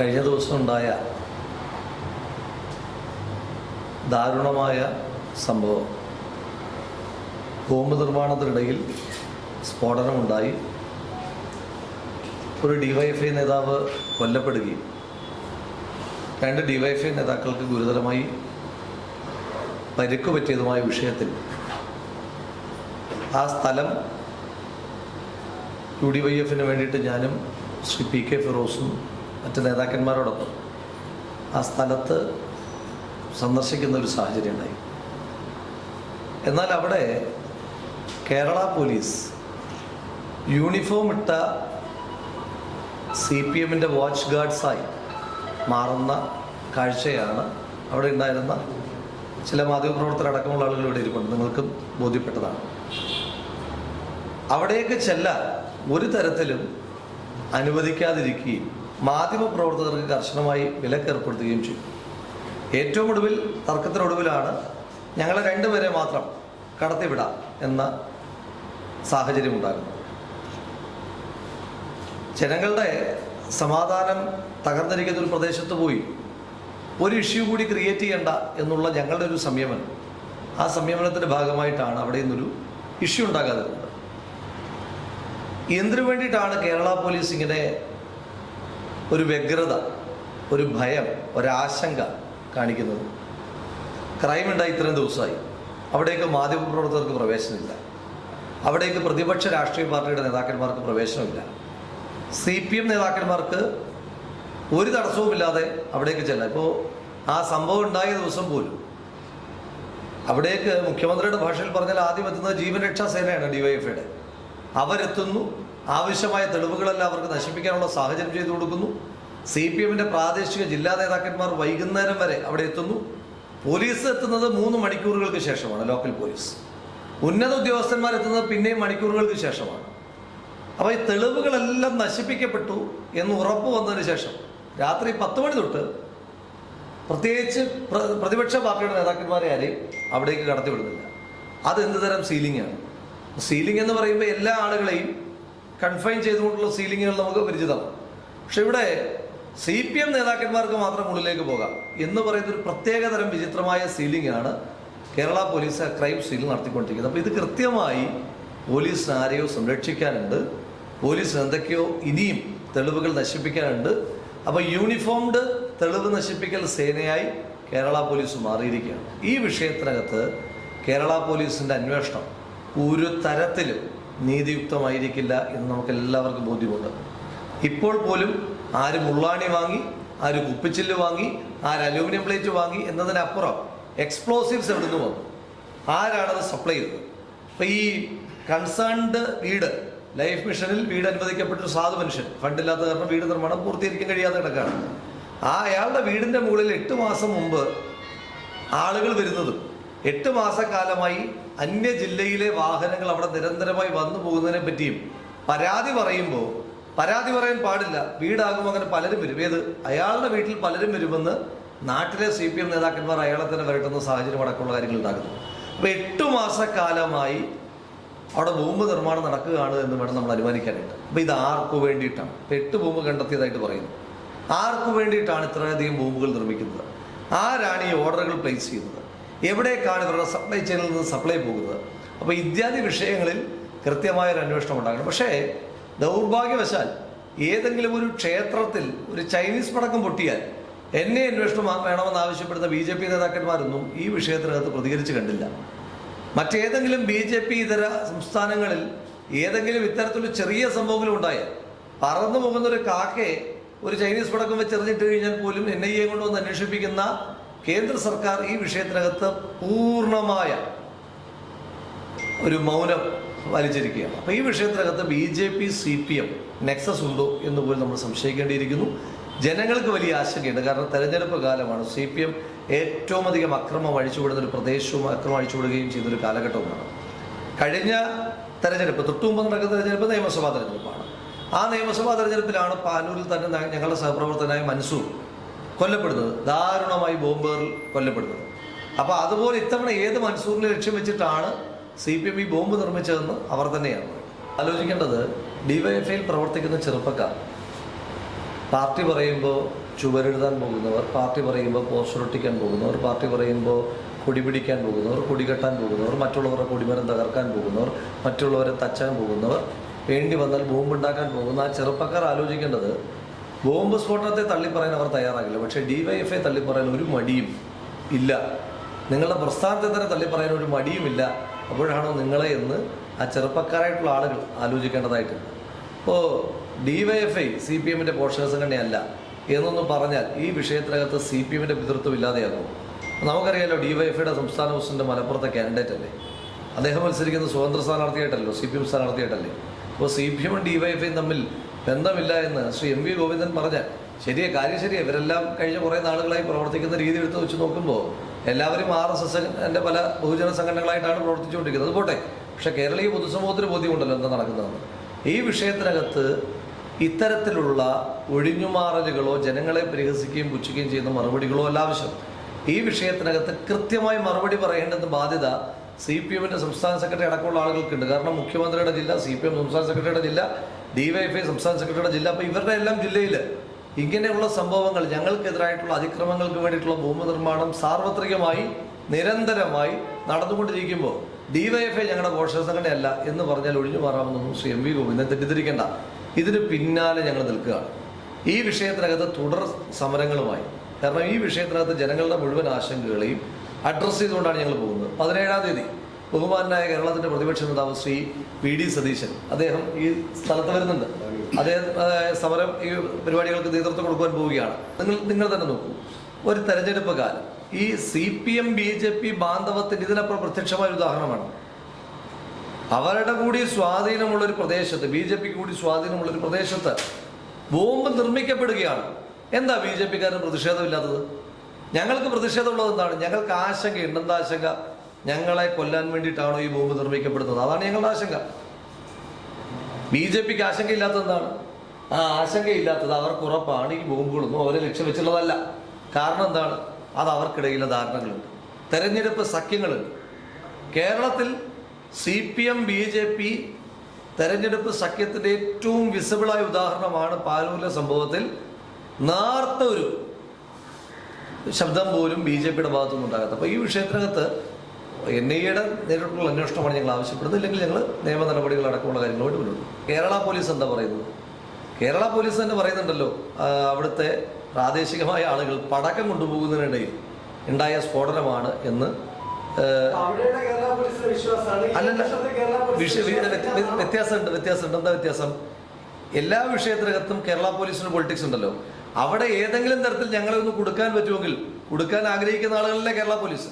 കഴിഞ്ഞ ദിവസം ഉണ്ടായ ദാരുണമായ സംഭവം. ബോംബ് നിർമ്മാണത്തിനിടയിൽ സ്ഫോടനമുണ്ടായി. ഒരു ഡിവൈഎഫ്ഐ നേതാവ് കൊല്ലപ്പെടുകയും രണ്ട് ഡിവൈഎഫ്ഐ നേതാക്കൾക്ക് ഗുരുതരമായി പരിക്ക് പറ്റിയതുമായ വിഷയത്തിൽ ആ സ്ഥലം യു ഡി വൈ എഫിന് വേണ്ടിയിട്ട് ഞാനും ശ്രീ പി കെ ഫിറോസും മറ്റ് നേതാക്കന്മാരോടൊപ്പം ആ സ്ഥലത്ത് സന്ദർശിക്കുന്ന ഒരു സാഹചര്യം ഉണ്ടായി. എന്നാൽ അവിടെ കേരള പോലീസ് യൂണിഫോം ഇട്ട സി പി എമ്മിന്റെ വാച്ച് ഗാർഡ്സായി മാറുന്ന കാഴ്ചയാണ് അവിടെ ഉണ്ടായിരുന്ന ചില മാധ്യമപ്രവർത്തകരടക്കമുള്ള ആളുകൾ ഇവിടെ ഇരിപ്പുണ്ട്. നിങ്ങൾക്കും ബോധ്യപ്പെട്ടതാണ്. അവിടേക്ക് ചെല്ലാൻ ഒരു തരത്തിലും അനുവദിക്കാതിരിക്കുകയും മാധ്യമപ്രവർത്തകർക്ക് കർശനമായി വിലക്കേർപ്പെടുത്തുകയും ചെയ്തു. ഏറ്റവും ഒടുവിൽ തർക്കത്തിനൊടുവിലാണ് ഞങ്ങളെ രണ്ടുപേരെ മാത്രം കടത്തിവിടാം എന്ന സാഹചര്യം ഉണ്ടാകുന്നത് ജനങ്ങളുടെ സമാധാനം തകർന്നിരിക്കുന്ന ഒരു പ്രദേശത്ത് പോയി ഒരു ഇഷ്യൂ കൂടി ക്രിയേറ്റ് ചെയ്യണ്ട എന്നുള്ള ഞങ്ങളുടെ ഒരു സംയമനം. ആ സംയമനത്തിന്റെ ഭാഗമായിട്ടാണ് അവിടെ നിന്നൊരു ഇഷ്യൂ ഉണ്ടാകാതിരുന്നത്. എന്തിനു വേണ്ടിയിട്ടാണ് കേരള പോലീസ് ഇങ്ങനെ ഒരു വ്യഗ്രത ഒരു ഭയം ഒരാശങ്ക കാണിക്കുന്നത്. ക്രൈം ഉണ്ടായി ഇത്രയും ദിവസമായി. അവിടേക്ക് മാധ്യമപ്രവർത്തകർക്ക് പ്രവേശനമില്ല. അവിടേക്ക് പ്രതിപക്ഷ രാഷ്ട്രീയ പാർട്ടിയുടെ നേതാക്കന്മാർക്ക് പ്രവേശനമില്ല. സി പി എം നേതാക്കന്മാർക്ക് ഒരു തടസ്സവുമില്ലാതെ അവിടേക്ക് ചെല്ലാം. ഇപ്പോൾ ആ സംഭവം ഉണ്ടായ ദിവസം പോലും അവിടേക്ക് മുഖ്യമന്ത്രിയുടെ ഭാഷയിൽ പറഞ്ഞാൽ ആദ്യം എത്തുന്നത് ജീവൻ രക്ഷാ സേനയാണ് ഡിവൈഎഫ്ഐയുടെ അവരെത്തുന്നു ആവശ്യമായ തെളിവുകളെല്ലാം അവർക്ക് നശിപ്പിക്കാനുള്ള സാഹചര്യം ചെയ്തു കൊടുക്കുന്നു. സി പി എമ്മിന്റെ പ്രാദേശിക ജില്ലാ നേതാക്കന്മാർ വൈകുന്നേരം വരെ അവിടെ എത്തുന്നു. പോലീസ് എത്തുന്നത് മൂന്ന് മണിക്കൂറുകൾക്ക് ശേഷമാണ് ലോക്കൽ പോലീസ്. ഉന്നത ഉദ്യോഗസ്ഥന്മാർ എത്തുന്നത് പിന്നെയും മണിക്കൂറുകൾക്ക് ശേഷമാണ്. അപ്പോൾ ഈ തെളിവുകളെല്ലാം നശിപ്പിക്കപ്പെട്ടു എന്ന് ഉറപ്പ് വന്നതിന് ശേഷം രാത്രി പത്ത് മണി തൊട്ട് പ്രത്യേകിച്ച് പ്രതിപക്ഷ പാർട്ടിയുടെ നേതാക്കന്മാരെ ആരെയും അവിടേക്ക് കടത്തിവിടുന്നില്ല. അത് എന്ത് തരം സീലിംഗ് ആണ്? സീലിംഗ് എന്ന് പറയുമ്പോൾ എല്ലാ ആളുകളെയും കൺഫൈൻ ചെയ്തുകൊണ്ടുള്ള സീലിങ്ങുകൾ നമുക്ക് പരിചിതം. പക്ഷെ ഇവിടെ സി പി എം നേതാക്കന്മാർക്ക് മാത്രം ഉള്ളിലേക്ക് പോകാം. എന്ന് പറയുന്ന ഒരു പ്രത്യേകതരം വിചിത്രമായ സീലിംഗ് ആണ് കേരള പോലീസ് ക്രൈം സീൽ നടത്തിക്കൊണ്ടിരിക്കുന്നത്. അപ്പോൾ ഇത് കൃത്യമായി പോലീസിന് ആരെയോ സംരക്ഷിക്കാനുണ്ട്. പോലീസിന് എന്തൊക്കെയോ ഇനിയും തെളിവുകൾ നശിപ്പിക്കാനുണ്ട്. അപ്പോൾ യൂണിഫോംഡ് തെളിവ് നശിപ്പിക്കൽ സേനയായി കേരള പോലീസ് മാറിയിരിക്കുകയാണ്. ഈ വിഷയത്തിനകത്ത് കേരള പോലീസിന്റെ അന്വേഷണം ഒരു തരത്തിലും നീതിയുക്തമായിരിക്കില്ല എന്ന് നമുക്ക് എല്ലാവർക്കും ബോധ്യമുണ്ട്. ഇപ്പോൾ പോലും ആര് മുള്ളാണി വാങ്ങി ആര് കുപ്പിച്ചില്ല് വാങ്ങി ആര് അലൂമിനിയം പ്ലേറ്റ് വാങ്ങി എന്നതിനപ്പുറം എക്സ്പ്ലോസീവ്സ് എവിടെ നിന്ന് വന്നു ആരാണത് സപ്ലൈ ചെയ്തത്? അപ്പം ഈ കൺസേൺഡ് വീട് ലൈഫ് മിഷനിൽ വീട് അനുവദിക്കപ്പെട്ട ഒരു സാധു മനുഷ്യൻ ഫണ്ടില്ലാത്ത കാരണം വീട് നിർമ്മാണം പൂർത്തീകരിക്കാൻ കഴിയാതെ കിടക്കാണ്. ആ അയാളുടെ വീടിന്റെ മുകളിൽ എട്ട് മാസം മുമ്പ് ആളുകൾ വരുന്നതും എട്ട് മാസക്കാലമായി അന്യ ജില്ലയിലെ വാഹനങ്ങൾ അവിടെ നിരന്തരമായി വന്നു പോകുന്നതിനെ പറ്റിയും പരാതി പറയുമ്പോൾ പരാതി പറയാൻ പാടില്ല. വീടാകുമ്പോൾ അങ്ങനെ പലരും വരും. ഏത്? അയാളുടെ വീട്ടിൽ പലരും വരുമെന്ന് നാട്ടിലെ സി പി എം നേതാക്കന്മാർ അയാളെ തന്നെ വരട്ടുന്ന സാഹചര്യം അടക്കമുള്ള കാര്യങ്ങൾ ഉണ്ടാകുന്നു അപ്പൊ എട്ടു മാസക്കാലമായി അവിടെ ബോംബ് നിർമ്മാണം നടക്കുകയാണ് എന്ന് വേണം നമ്മൾ അനുമാനിക്കാനായിട്ട്. അപ്പൊ ഇത് ആർക്കു വേണ്ടിയിട്ടാണ്? എട്ട് ബോംബ് കണ്ടെത്തിയതായിട്ട് പറയുന്നു. ആർക്കു വേണ്ടിയിട്ടാണ് ഇത്രയധികം ബോംബുകൾ നിർമ്മിക്കുന്നത്? ആരാണ് ഈ ഓർഡറുകൾ പ്ലേസ് ചെയ്യുന്നത്? എവിടേക്കാണ് ഇവരുടെ സപ്ലൈ ചെയിനിൽ നിന്ന് സപ്ലൈ പോകുന്നത്? അപ്പോൾ ഇത്യാദി വിഷയങ്ങളിൽ കൃത്യമായ ഒരു അന്വേഷണം ഉണ്ടാകണം. പക്ഷേ ദൗർഭാഗ്യവശാൽ ഏതെങ്കിലും ഒരു ക്ഷേത്രത്തിൽ ഒരു ചൈനീസ് പടക്കം പൊട്ടിയാൽ എന്നെ അന്വേഷണം വേണമെന്ന് ആവശ്യപ്പെടുന്ന ബി ജെ പി നേതാക്കന്മാരൊന്നും ഈ വിഷയത്തിനകത്ത് പ്രതികരിച്ചു കണ്ടില്ല. മറ്റേതെങ്കിലും ബി ജെ പി ഇതര സംസ്ഥാനങ്ങളിൽ ഏതെങ്കിലും ഇത്തരത്തിലൊരു ചെറിയ സംഭവങ്ങളും ഉണ്ടായാൽ പറന്നു പോകുന്ന ഒരു കാക്കയെ ഒരു ചൈനീസ് പടക്കം വെച്ചെറിഞ്ഞിട്ട് കഴിഞ്ഞാൽ പോലും എൻ ഐ എ കൊണ്ടുവന്ന് അന്വേഷിപ്പിക്കുന്ന കേന്ദ്ര സർക്കാർ ഈ വിഷയത്തിനകത്ത് പൂർണമായ ഒരു മൗനം വലിച്ചിരിക്കുകയാണ്. അപ്പോൾ ഈ വിഷയത്തിനകത്ത് B J P C P M nexus ഉണ്ടോ എന്ന് പോലും നമ്മൾ സംശയിക്കേണ്ടിയിരിക്കുന്നു. ജനങ്ങൾക്ക് വലിയ ആശങ്കയുണ്ട്. കാരണം തെരഞ്ഞെടുപ്പ് കാലമാണ്. സി പി എം ഏറ്റവും അധികം അക്രമം അഴിച്ചുവിടുന്ന ഒരു പ്രദേശവും അക്രമം അഴിച്ചുവിടുകയും ചെയ്തൊരു കാലഘട്ടവുമാണ്. കഴിഞ്ഞ തെരഞ്ഞെടുപ്പ് തൊട്ടുമുമ്പ് നടക്കുന്ന തെരഞ്ഞെടുപ്പ് നിയമസഭാ തെരഞ്ഞെടുപ്പാണ്. ആ നിയമസഭാ തെരഞ്ഞെടുപ്പിലാണ് പാനൂരിൽ തന്നെ ഞങ്ങളുടെ സഹപ്രവർത്തകനായ മൻസൂർ കൊല്ലപ്പെടുന്നത്. ദാരുണമായി ബോംബേറിൽ കൊല്ലപ്പെടുന്നത്. അപ്പോൾ അതുപോലെ ഇത്തവണ ഏത് മൻസൂറിനെ ലക്ഷ്യം വെച്ചിട്ടാണ് സി പി എം ഈ ബോംബ് നിർമ്മിച്ചതെന്ന് അവർ തന്നെയാണ്. ആലോചിക്കേണ്ടത് ഡിവൈഎഫ്ഐയിൽ പ്രവർത്തിക്കുന്ന ചെറുപ്പക്കാർ. പാർട്ടി പറയുമ്പോൾ ചുവരെഴുതാൻ പോകുന്നവർ പാർട്ടി പറയുമ്പോൾ പോസ്റ്റർ ഒട്ടിക്കാൻ പോകുന്നവർ പാർട്ടി പറയുമ്പോൾ കൊടി പിടിക്കാൻ പോകുന്നവർ കൊടി കെട്ടാൻ പോകുന്നവർ മറ്റുള്ളവരുടെ കൊടിമരം തകർക്കാൻ പോകുന്നവർ മറ്റുള്ളവരെ തച്ചാൻ പോകുന്നവർ വേണ്ടി വന്നാൽ ബോംബുണ്ടാക്കാൻ പോകുന്ന ആ ചെറുപ്പക്കാർ ആലോചിക്കേണ്ടത് ബോംബ് സ്ഫോടനത്തെ തള്ളിപ്പറയാൻ അവർ തയ്യാറാകില്ല. പക്ഷേ ഡിവൈഎഫ്ഐ തള്ളിപ്പറയാൻ ഒരു മടിയും ഇല്ല. നിങ്ങളുടെ പ്രസ്ഥാനത്തെ തന്നെ തള്ളിപ്പറയാൻ ഒരു മടിയുമില്ല അപ്പോഴാണോ നിങ്ങളെ എന്ന് ആ ചെറുപ്പക്കാരായിട്ടുള്ള ആളുകൾ ആലോചിക്കേണ്ടതായിട്ടുണ്ട് ഇപ്പോൾ ഡിവൈഎഫ്ഐ സി പി എമ്മിന്റെ പോഷക സംഘടനയല്ല എന്നൊന്നും പറഞ്ഞാൽ ഈ വിഷയത്തിനകത്ത് സി പി എമ്മിന്റെ പിതൃത്വം ഇല്ലാതെയാകും. നമുക്കറിയാലോ ഡിവൈഎഫ്ഐയുടെ സംസ്ഥാന പ്രസിഡന്റ് മലപ്പുറത്തെ കാൻഡിഡേറ്റ് അല്ലേ? അദ്ദേഹം മത്സരിക്കുന്ന സ്വതന്ത്ര സ്ഥാനാർത്ഥിയായിട്ടല്ലോ സി പി എം സ്ഥാനാർത്ഥിയായിട്ടല്ലേ? അപ്പോൾ സി പി എമ്മും ഡിവൈഎഫ്ഐയും തമ്മിൽ ബന്ധമില്ല എന്ന് ശ്രീ എം വി ഗോവിന്ദൻ പറഞ്ഞാൽ. ശരിയെ കാര്യം ശരിയെ. ഇവരെല്ലാം കഴിഞ്ഞ കുറേ നാളുകളായി പ്രവർത്തിക്കുന്ന രീതി എടുത്ത് വെച്ച് നോക്കുമ്പോൾ എല്ലാവരും ആർ എസ് എസ് എന്റെ പല ബഹുജന സംഘടനകളായിട്ടാണ് പ്രവർത്തിച്ചുകൊണ്ടിരിക്കുന്നത്. പോട്ടെ. പക്ഷേ കേരളീയ പൊതുസമൂഹത്തിന് ബോധ്യമുണ്ടല്ലോ എന്താ നടക്കുന്നതെന്ന്. ഈ വിഷയത്തിനകത്ത് ഇത്തരത്തിലുള്ള ഒഴിഞ്ഞുമാറലുകളോ ജനങ്ങളെ പരിഹസിക്കുകയും പുച്ഛിക്കുകയും ചെയ്യുന്ന മറുപടികളോ അല്ല ആവശ്യം. ഈ വിഷയത്തിനകത്ത് കൃത്യമായി മറുപടി പറയേണ്ടത് ബാധ്യത സി പി എമ്മിന്റെ സംസ്ഥാന സെക്രട്ടറി അടക്കമുള്ള ആളുകൾക്കുണ്ട്. കാരണം മുഖ്യമന്ത്രിയുടെ ജില്ല സി പി എം സംസ്ഥാന സെക്രട്ടറിയുടെ ജില്ല ഡിവൈഎഫ്ഐ സംസ്ഥാന സെക്രട്ടറിയുടെ ജില്ല. അപ്പോൾ ഇവരുടെ എല്ലാം ജില്ലയിൽ ഇങ്ങനെയുള്ള സംഭവങ്ങൾ ഞങ്ങൾക്കെതിരായിട്ടുള്ള അതിക്രമങ്ങൾക്ക് വേണ്ടിയിട്ടുള്ള ഭൂമി നിർമ്മാണം സാർവത്രികമായി നിരന്തരമായി നടന്നുകൊണ്ടിരിക്കുമ്പോൾ ഡിവൈഎഫ്ഐ ഞങ്ങളുടെ ഘോഷണ സംഘടനയല്ല എന്ന് പറഞ്ഞാൽ ഒഴിഞ്ഞു മാറാമെന്നൊന്നും ശ്രീ എം വി ഗോവിന്ദൻ തെറ്റിദ്ധരിക്കേണ്ട. ഇതിന് പിന്നാലെ ഞങ്ങൾ നിൽക്കുകയാണ്. ഈ വിഷയത്തിനകത്ത് തുടർ സമരങ്ങളുമായി കാരണം ഈ വിഷയത്തിനകത്ത് ജനങ്ങളുടെ മുഴുവൻ ആശങ്കകളെയും അഡ്രസ്സ് ചെയ്തുകൊണ്ടാണ് ഞങ്ങൾ പോകുന്നത്. പതിനേഴാം തീയതി ബഹുമാനായ കേരളത്തിന്റെ പ്രതിപക്ഷ നേതാവ് ശ്രീ വി ഡി സതീശൻ. അദ്ദേഹം ഈ സ്ഥലത്ത് വരുന്നുണ്ട്. അദ്ദേഹം സമരം ഈ പരിപാടികൾക്ക് നേതൃത്വം കൊടുക്കാൻ പോവുകയാണ്. നിങ്ങൾ നിങ്ങൾ തന്നെ നോക്കൂ. ഒരു തെരഞ്ഞെടുപ്പ് കാലം ഈ C P M B J P ബാന്ധവത്തിന് ഇതിനപ്പുറം പ്രത്യക്ഷമായ ഉദാഹരണമാണ്. അവരുടെ കൂടി സ്വാധീനമുള്ള ഒരു പ്രദേശത്ത് ബി ജെ പിക്ക് കൂടി സ്വാധീനമുള്ള ഒരു പ്രദേശത്ത് ബോംബ് നിർമ്മിക്കപ്പെടുകയാണ്. എന്താ ബി ജെ പിക്കാരന് പ്രതിഷേധമില്ലാത്തത്? ഞങ്ങൾക്ക് പ്രതിഷേധമുള്ളത് എന്താണ്? ഞങ്ങൾക്ക് ആശങ്കയുണ്ട്. എന്താ ആശങ്ക? ഞങ്ങളെ കൊല്ലാൻ വേണ്ടിയിട്ടാണോ ഈ ബോംബ് നിർമ്മിക്കപ്പെടുന്നത്? അതാണ് ഞങ്ങളുടെ ആശങ്ക. ബി ജെ പിക്ക് ആശങ്കയില്ലാത്തതെന്താണ് ആ ആശങ്കയില്ലാത്തത് അവർക്ക് ഉറപ്പാണ് ഈ ബോംബുകളൊന്നും അവരെ ലക്ഷ്യം വെച്ചുള്ളതല്ല കാരണം എന്താണ്? അത് അവർക്കിടയിലെ ധാരണകളുണ്ട്. തെരഞ്ഞെടുപ്പ് സഖ്യങ്ങളുണ്ട് കേരളത്തിൽ C P M B J P തെരഞ്ഞെടുപ്പ് സഖ്യത്തിന്റെ ഏറ്റവും വിസിബിളായ ഉദാഹരണമാണ് പാലൂരിലെ സംഭവത്തിൽ നേർത്ത ഒരു ശബ്ദം പോലും ബി ജെ പിയുടെ ഭാഗത്തുനിന്ന് ഉണ്ടാകാത്ത അപ്പോൾ ഈ വിഷയത്തിനകത്ത് എൻ ഐ എയുടെ നേരിട്ടുള്ള അന്വേഷണമാണ് ഞങ്ങൾ ആവശ്യപ്പെടുന്നത്. ഇല്ലെങ്കിൽ ഞങ്ങൾ നിയമ നടപടികൾ അടക്കമുള്ള കാര്യങ്ങളോട് മുന്നോട്ട് കേരള പോലീസ് എന്താ പറയുന്നത്? കേരള പോലീസ് തന്നെ പറയുന്നുണ്ടല്ലോ അവിടുത്തെ പ്രാദേശികമായ ആളുകൾ പടക്കം കൊണ്ടുപോകുന്നതിനിടയിൽ ഉണ്ടായ സ്ഫോടനമാണ് എന്ന് അല്ലല്ല വ്യത്യാസമുണ്ട് വ്യത്യാസമുണ്ട്. എന്താ വ്യത്യാസം? എല്ലാ വിഷയത്തിനകത്തും കേരള പോലീസിന് പൊളിറ്റിക്സ് ഉണ്ടല്ലോ. അവിടെ ഏതെങ്കിലും തരത്തിൽ ഞങ്ങളെ ഒന്ന് കൊടുക്കാൻ പറ്റുമെങ്കിൽ കൊടുക്കാൻ ആഗ്രഹിക്കുന്ന ആളുകളല്ലേ കേരള പോലീസ്?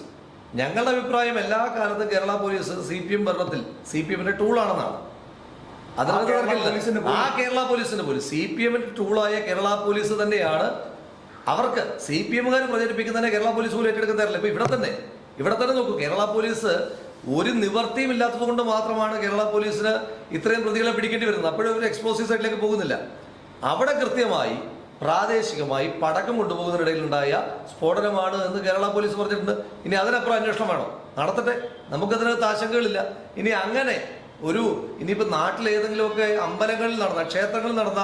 ഞങ്ങളുടെ അഭിപ്രായം എല്ലാ കാലത്തും Kerala police C P M ഭരണത്തിൽ സി പി എമ്മിന്റെ ടൂളാണെന്നാണ് അതിനകത്ത് തർക്കമില്ല. ആ കേരള പോലീസിന്റെ പോലും സി പി എമ്മിന്റെ ടൂളായ കേരള പോലീസ് തന്നെയാണ് അവർക്ക് സി പി എമ്മുകാർ പ്രചരിപ്പിക്കുന്നതിനെ കേരള പോലീസ് പോലും ഏറ്റെടുക്കുന്നതല്ല ഇപ്പൊ ഇവിടെ തന്നെ ഇവിടെ തന്നെ നോക്കൂ. കേരള പോലീസ് ഒരു നിവർത്തിയും ഇല്ലാത്തത് കൊണ്ട് മാത്രമാണ് കേരള പോലീസിന് ഇത്രയും പ്രതികളെ പിടിക്കേണ്ടി വരുന്നത്. അപ്പോഴും ഒരു എക്സ്പ്ലോസീവ് സൈഡിലേക്ക് പോകുന്നില്ല. അവിടെ കൃത്യമായി പ്രാദേശികമായി പടക്കം കൊണ്ടുപോകുന്നതിനിടയിലുണ്ടായ സ്ഫോടനമാണ് എന്ന് കേരള പോലീസ് പറഞ്ഞിട്ടുണ്ട്. ഇനി അതിനപ്പുറം അന്വേഷണം വേണോ? നടത്തട്ടെ. നമുക്കതിനകത്ത് ആശങ്കകളില്ല. ഇനി അങ്ങനെ ഒരു ഇനിയിപ്പോൾ നാട്ടിൽ ഏതെങ്കിലുമൊക്കെ അമ്പലങ്ങളിൽ നടന്ന ക്ഷേത്രങ്ങളിൽ നടന്ന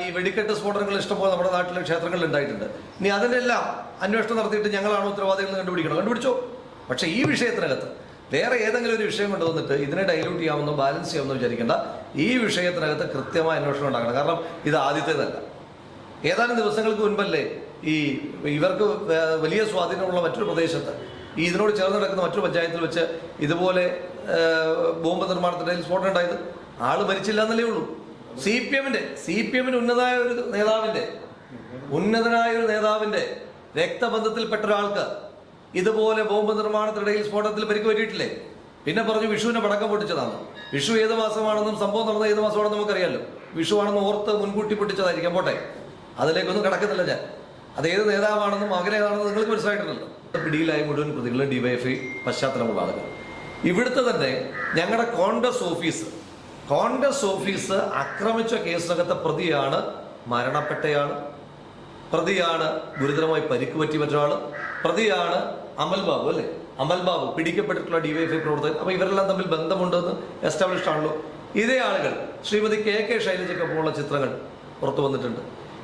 ഈ വെടിക്കെട്ട് സ്ഫോടനങ്ങൾ ഇഷ്ടംപോലെ നമ്മുടെ നാട്ടിലെ ക്ഷേത്രങ്ങളിൽ ഉണ്ടായിട്ടുണ്ട്. ഇനി അതിനെല്ലാം അന്വേഷണം നടത്തിയിട്ട് ഞങ്ങളാണ് ഉത്തരവാദികളെന്ന് കണ്ടുപിടിക്കണം. കണ്ടുപിടിച്ചോ? പക്ഷേ ഈ വിഷയത്തിനകത്ത് വേറെ ഏതെങ്കിലും ഒരു വിഷയം കൊണ്ടുവന്നിട്ട് ഇതിനെ ഡൈല്യൂട്ട് ചെയ്യാമെന്നോ ബാലൻസ് ചെയ്യാമെന്നോ വിചാരിക്കേണ്ട ഈ വിഷയത്തിനകത്ത് കൃത്യമായ അന്വേഷണം ഉണ്ടാക്കണം കാരണം ഇത് ആദ്യത്തേതല്ല. ഏതാനും ദിവസങ്ങൾക്ക് മുൻപല്ലേ ഈ ഇവർക്ക് വലിയ സ്വാധീനമുള്ള മറ്റൊരു പ്രദേശത്ത് ഈ ഇതിനോട് ചേർന്ന് കിടക്കുന്ന മറ്റൊരു പഞ്ചായത്തിൽ വെച്ച് ഇതുപോലെ ബോംബ് നിർമ്മാണത്തിനിടയിൽ സ്ഫോടനം ഉണ്ടായത്. ആൾ മരിച്ചില്ല എന്നല്ലേ ഉള്ളൂ. സി പി എമ്മിന്റെ സി പി എമ്മിന് ഉന്നതായ ഒരു നേതാവിന്റെ ഉന്നതനായ ഒരു നേതാവിന്റെ രക്തബന്ധത്തിൽപ്പെട്ട ഒരാൾക്ക് ഇതുപോലെ ബോംബ് നിർമ്മാണത്തിനിടയിൽ സ്ഫോടനത്തിൽ പരിക്ക് പറ്റിയിട്ടില്ലേ? പിന്നെ പറഞ്ഞു വിഷുവിനെ പടക്കം പൊട്ടിച്ചതാണ്. വിഷു ഏത് മാസമാണെന്നും സംഭവം നടന്ന ഏത് മാസമാണെന്നും നമുക്കറിയാമല്ലോ വിഷുവാണെന്ന് ഓർത്ത് മുൻകൂട്ടി പൊട്ടിച്ചതായിരിക്കാം. പോട്ടെ. അതിലേക്കൊന്നും കടക്കുന്നില്ല ഞാൻ. അത് ഏത് നേതാവാണെന്നും മകനേതാണെന്നും നിങ്ങൾക്ക് മനസ്സിലായിട്ടുണ്ടല്ലോ. പിടിയിലായ മുഴുവൻ പ്രതികളും ഡിവൈഎഫ്ഐ പശ്ചാത്തലമുള്ള ആളുകൾ ഇവിടുത്തെ തന്നെ ഞങ്ങളുടെ കോൺഗ്രസ് ഓഫീസ് കോൺഗ്രസ് ഓഫീസ് ആക്രമിച്ച കേസിനകത്തെ പ്രതിയാണ് മരണപ്പെട്ടയാൾ പ്രതിയാണ് ഗുരുതരമായി പരിക്ക് പറ്റി മറ്റൊരാൾ പ്രതിയാണ് അമൽ ബാബു അല്ലേ? അമൽ ബാബു പിടിക്കപ്പെട്ടിട്ടുള്ള ഡിവൈഎഫ്ഐ പ്രവർത്തകൻ. അപ്പൊ ഇവരെല്ലാം തമ്മിൽ ബന്ധമുണ്ടെന്ന് എസ്റ്റാബ്ലിഷ്ഡ് ആണല്ലോ. ഇതേ ആളുകൾ ശ്രീമതി കെ കെ ശൈലജയ്ക്കൊപ്പമുള്ള ചിത്രങ്ങൾ പുറത്തു വന്നിട്ടുണ്ട്.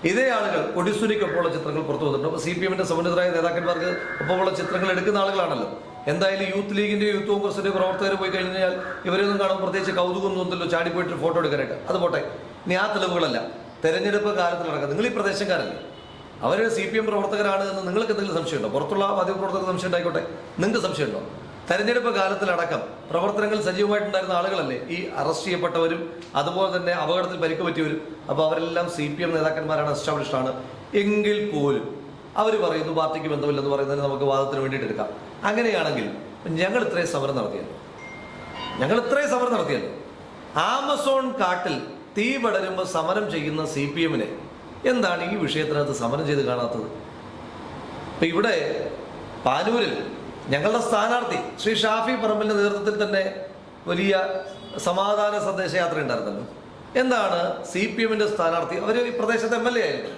ഇതേ ആളുകൾ കൊടിസുനിക്കൊപ്പമുള്ള ചിത്രങ്ങൾ പുറത്തു വന്നിട്ടുണ്ട്. അപ്പോൾ സി പി എമ്മിന്റെ സമുന്നതരായ നേതാക്കന്മാർക്ക് ഒപ്പമുള്ള ചിത്രങ്ങൾ എടുക്കുന്ന ആളുകളാണല്ലോ. എന്തായാലും യൂത്ത് ലീഗിന്റെ യൂത്ത് കോൺഗ്രസിന്റെ പ്രവർത്തകർ പോയി കഴിഞ്ഞാൽ ഇവരൊന്നും കാണുമ്പോൾ പ്രത്യേകിച്ച് കൗതുകം തോന്നുന്നല്ലോ ചാടിപ്പോയിട്ട് ഫോട്ടോ എടുക്കാനായിട്ട്. അത് പോട്ടെ. ഇനി ആ തെളിവുകളല്ല. തെരഞ്ഞെടുപ്പ് കാലത്തിലടക്കം. നിങ്ങൾ ഈ പ്രദേശക്കാരല്ലേ. അവർ സി പി എം പ്രവർത്തകരാണ് എന്ന് നിങ്ങൾക്ക് എന്തെങ്കിലും സംശയമുണ്ടോ? പുറത്തുള്ള മാധ്യമപ്രവർത്തകർക്ക് സംശയം ഉണ്ടായിക്കോട്ടെ നിങ്ങൾക്ക് സംശയമുണ്ടോ? തെരഞ്ഞെടുപ്പ് കാലത്തിലടക്കം പ്രവർത്തനങ്ങൾ സജീവമായിട്ടുണ്ടായിരുന്ന ആളുകളല്ലേ? ഈ അറസ്റ്റ് ചെയ്യപ്പെട്ടവരും അതുപോലെ തന്നെ അപകടത്തിൽ പരിക്ക് പറ്റിയവരും അപ്പോൾ അവരെല്ലാം സി പി എം നേതാക്കന്മാരാണ് എസ്റ്റാബ്ലിഷ്ഡ് ആണ്. എങ്കിൽ പോലും അവർ പറയുന്നു പാർട്ടിക്ക് ബന്ധമില്ലെന്ന് പറയുന്നതിന് നമുക്ക് വാദത്തിന് വേണ്ടിയിട്ട് എടുക്കാം. അങ്ങനെയാണെങ്കിൽ ഞങ്ങൾ ഇത്രയും സമരം നടത്തിയല്ലോ. ഞങ്ങൾ ഇത്രയും സമരം നടത്തിയല്ലോ. ആമസോൺ കാട്ടിൽ തീ പടരുമ്പോൾ സമരം ചെയ്യുന്ന സി പി എമ്മിനെ എന്താണ് ഈ വിഷയത്തിനകത്ത് സമരം ചെയ്ത് കാണാത്തത്? ഇപ്പൊ ഇവിടെ പാനൂരിൽ ഞങ്ങളുടെ സ്ഥാനാർത്ഥി ശ്രീ ഷാഫി പറമ്പലിന്റെ നേതൃത്വത്തിൽ തന്നെ വലിയ സമാധാന സന്ദേശയാത്ര ഉണ്ടായിരുന്നല്ലോ. എന്താണ് സി പി എമ്മിന്റെ സ്ഥാനാർത്ഥി? അവർ ഈ പ്രദേശത്തെ എം എൽ എ ആയിരുന്നു.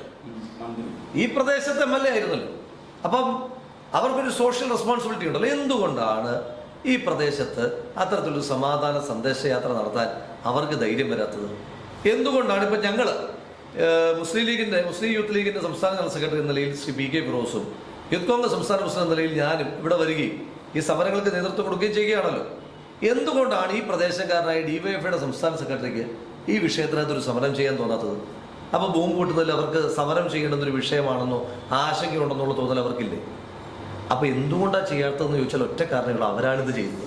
ഈ പ്രദേശത്തെ എം എൽ എ ആയിരുന്നല്ലോ. അപ്പം അവർക്കൊരു സോഷ്യൽ റെസ്പോൺസിബിലിറ്റി ഉണ്ടല്ലോ. എന്തുകൊണ്ടാണ് ഈ പ്രദേശത്ത് അത്തരത്തിലൊരു സമാധാന സന്ദേശയാത്ര നടത്താൻ അവർക്ക് ധൈര്യം വരാത്തത്? എന്തുകൊണ്ടാണ് ഇപ്പം ഞങ്ങൾ മുസ്ലിം ലീഗിന്റെ മുസ്ലിം യൂത്ത് ലീഗിന്റെ സംസ്ഥാന ജനറൽ സെക്രട്ടറി എന്ന നിലയിൽ ശ്രീ പി കെ ഫിറോസും യൂത്ത് കോൺഗ്രസ് സംസ്ഥാന പ്രസിഡന്റ് നിലയിൽ ഞാനും ഇവിടെ വരികയും ഈ സമരങ്ങൾക്ക് നേതൃത്വം കൊടുക്കുകയും ചെയ്യുകയാണല്ലോ. എന്തുകൊണ്ടാണ് ഈ പ്രദേശക്കാരനായ ഡിവൈഎഫ്ഐയുടെ സംസ്ഥാന സെക്രട്ടറിക്ക് ഈ വിഷയത്തിനകത്ത് ഒരു സമരം ചെയ്യാൻ തോന്നാത്തത്? അപ്പോൾ ബോംബ് കൂട്ടുന്നതിൽ അവർക്ക് സമരം ചെയ്യേണ്ടുന്ന ഒരു വിഷയമാണെന്നോ ആശങ്കയുണ്ടെന്നുള്ള തോന്നൽ അവർക്കില്ലേ? അപ്പോൾ എന്തുകൊണ്ടാണ് ചെയ്യാത്തതെന്ന് ചോദിച്ചാൽ ഒറ്റ കാരണങ്ങൾ അവരാണിത് ചെയ്തത്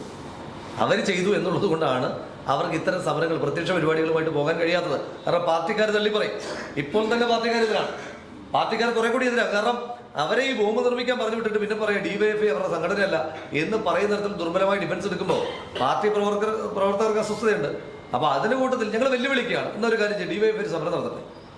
അവർ ചെയ്തു എന്നുള്ളത് കൊണ്ടാണ് അവർക്ക് ഇത്തരം സമരങ്ങൾ പ്രത്യക്ഷ പരിപാടികളുമായിട്ട് പോകാൻ കഴിയാത്തത്. കാരണം പാർട്ടിക്കാർ തള്ളി പറയും ഇപ്പോൾ തന്നെ പാർട്ടിക്കാർ എതിരാണ് പാർട്ടിക്കാർ കുറെ കൂടി എതിരാണ് കാരണം അവരെ ഈ ബോംബ് നിർമ്മിക്കാൻ പറഞ്ഞു വിട്ടിട്ട് പിന്നെ പറയാം ഡിവൈഎഫ്ഐ അവരുടെ സംഘടനയല്ല എന്ന് പറയുന്ന തരത്തിൽ ദുർബലമായി ഡിഫൻസ് എടുക്കുമ്പോൾ പാർട്ടി പ്രവർത്തകർ പ്രവർത്തകർക്ക് അസ്വസ്ഥതയുണ്ട്. അപ്പൊ അതിന് കൂട്ടത്തിൽ ഞങ്ങൾ വെല്ലുവിളിക്കുകയാണ്. എന്നൊരു കാര്യം ഡിവൈഎഫ്ഐ സമരം നടത്തട്ടെ.